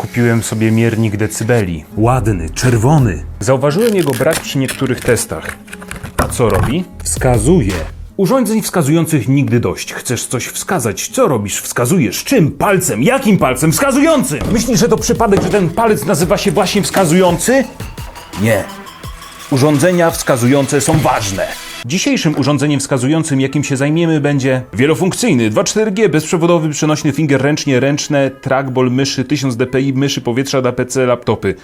kupiłem sobie miernik decybeli. Ładny, czerwony. Zauważyłem jego brak przy niektórych testach. A co robi? Wskazuje. Urządzeń wskazujących nigdy dość. Chcesz coś wskazać. Co robisz? Wskazujesz. Czym? Palcem. Jakim palcem? Wskazującym! Myślisz, że to przypadek, że ten palec nazywa się właśnie wskazujący? Nie. Urządzenia wskazujące są ważne. Dzisiejszym urządzeniem wskazującym, jakim się zajmiemy, będzie wielofunkcyjny 2.4G, bezprzewodowy, przenośny finger ręcznie, ręczne, trackball myszy, 1000 dpi, myszy powietrza dla PC, laptopy.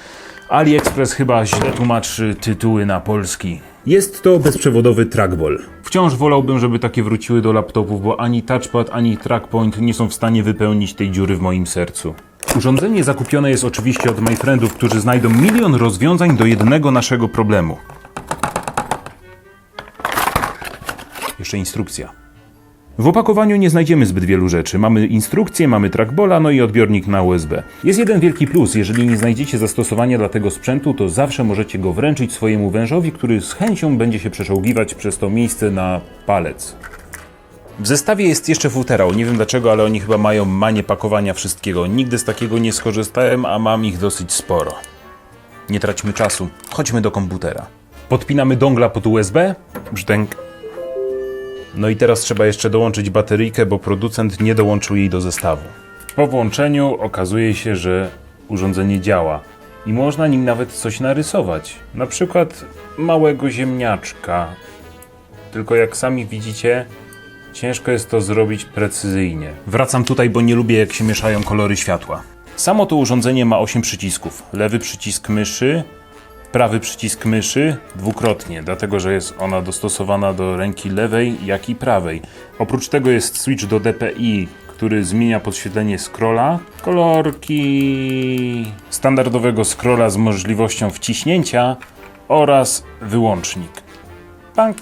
AliExpress chyba źle tłumaczy tytuły na polski. Jest to bezprzewodowy trackball. Wciąż wolałbym, żeby takie wróciły do laptopów, bo ani touchpad, ani trackpoint nie są w stanie wypełnić tej dziury w moim sercu. Urządzenie zakupione jest oczywiście od MyFriendów, którzy znajdą milion rozwiązań do jednego naszego problemu. Jeszcze instrukcja. W opakowaniu nie znajdziemy zbyt wielu rzeczy. Mamy instrukcję, mamy trackbola, no i odbiornik na USB. Jest jeden wielki plus. Jeżeli nie znajdziecie zastosowania dla tego sprzętu, to zawsze możecie go wręczyć swojemu wężowi, który z chęcią będzie się przeczołgiwać przez to miejsce na palec. W zestawie jest jeszcze futerał. Nie wiem dlaczego, ale oni chyba mają manię pakowania wszystkiego. Nigdy z takiego nie skorzystałem, a mam ich dosyć sporo. Nie traćmy czasu. Chodźmy do komputera. Podpinamy dongla pod USB. Brzdęk. No i teraz trzeba jeszcze dołączyć bateryjkę, bo producent nie dołączył jej do zestawu. Po włączeniu okazuje się, że urządzenie działa i można nim nawet coś narysować. Na przykład małego ziemniaczka. Tylko jak sami widzicie, ciężko jest to zrobić precyzyjnie. Wracam tutaj, bo nie lubię jak się mieszają kolory światła. Samo to urządzenie ma 8 przycisków. Lewy przycisk myszy, prawy przycisk myszy dwukrotnie, dlatego że jest ona dostosowana do ręki lewej, jak i prawej. Oprócz tego jest switch do DPI, który zmienia podświetlenie scrolla, kolorki standardowego scrolla z możliwością wciśnięcia oraz wyłącznik. Bank,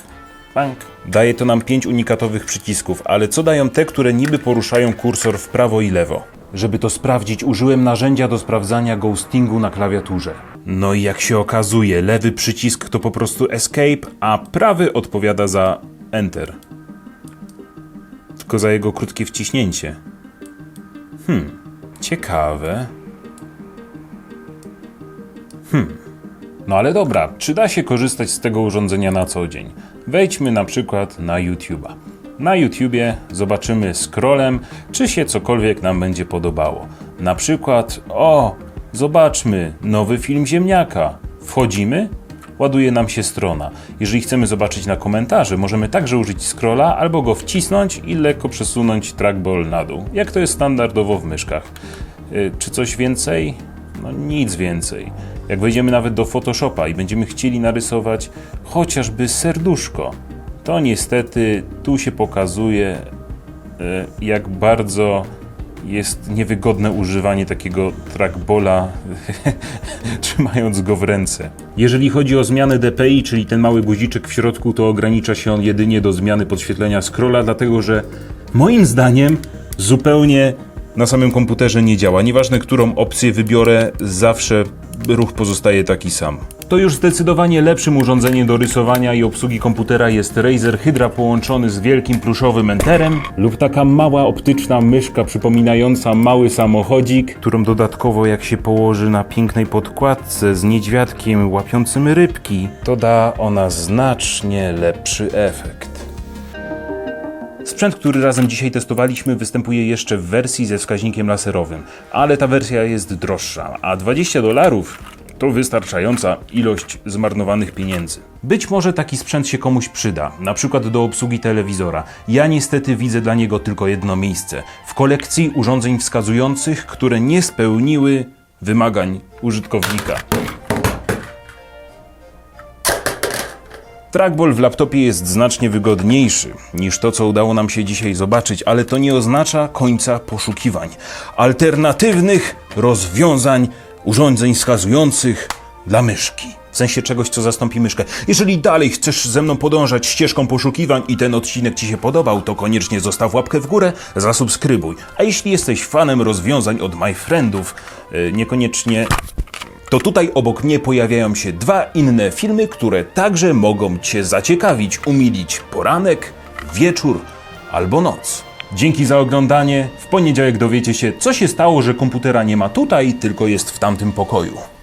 bank. Daje to nam 5 unikatowych przycisków, ale co dają te, które niby poruszają kursor w prawo i lewo? Żeby to sprawdzić, użyłem narzędzia do sprawdzania ghostingu na klawiaturze. No i jak się okazuje, lewy przycisk to po prostu escape, a prawy odpowiada za enter. Tylko za jego krótkie wciśnięcie. Hmm, ciekawe. No ale dobra, czy da się korzystać z tego urządzenia na co dzień? Wejdźmy na przykład na YouTube'a. Na YouTubie zobaczymy scrollem, czy się cokolwiek nam będzie podobało. Na przykład, o, zobaczmy, nowy film Ziemniaka. Wchodzimy, ładuje nam się strona. Jeżeli chcemy zobaczyć na komentarze, możemy także użyć scrolla albo go wcisnąć i lekko przesunąć trackball na dół, jak to jest standardowo w myszkach. Y, czy coś więcej? No nic więcej. Jak wejdziemy nawet do Photoshopa i będziemy chcieli narysować chociażby serduszko, to niestety tu się pokazuje, e, jak bardzo jest niewygodne używanie takiego trackbola, trzymając go w ręce. Jeżeli chodzi o zmianę DPI, czyli ten mały guziczek w środku, to ogranicza się on jedynie do zmiany podświetlenia scrolla, dlatego że moim zdaniem zupełnie na samym komputerze nie działa. Nieważne, którą opcję wybiorę, zawsze ruch pozostaje taki sam. To już zdecydowanie lepszym urządzeniem do rysowania i obsługi komputera jest Razer Hydra połączony z wielkim pluszowym enterem lub taka mała optyczna myszka przypominająca mały samochodzik, którą dodatkowo jak się położy na pięknej podkładce z niedźwiadkiem łapiącym rybki, to da ona znacznie lepszy efekt. Sprzęt, który razem dzisiaj testowaliśmy, występuje jeszcze w wersji ze wskaźnikiem laserowym, ale ta wersja jest droższa, a 20 dolarów to wystarczająca ilość zmarnowanych pieniędzy. Być może taki sprzęt się komuś przyda, na przykład do obsługi telewizora. Ja niestety widzę dla niego tylko jedno miejsce w kolekcji urządzeń wskazujących, które nie spełniły wymagań użytkownika. Trackball w laptopie jest znacznie wygodniejszy niż to, co udało nam się dzisiaj zobaczyć, ale to nie oznacza końca poszukiwań alternatywnych rozwiązań urządzeń wskazujących dla myszki. W sensie czegoś, co zastąpi myszkę. Jeżeli dalej chcesz ze mną podążać ścieżką poszukiwań i ten odcinek Ci się podobał, to koniecznie zostaw łapkę w górę, zasubskrybuj. A jeśli jesteś fanem rozwiązań od MyFriendów, yy, niekoniecznie to tutaj obok mnie pojawiają się dwa inne filmy, które także mogą Cię zaciekawić, umilić poranek, wieczór albo noc. Dzięki za oglądanie. W poniedziałek dowiecie się, co się stało, że komputera nie ma tutaj, tylko jest w tamtym pokoju.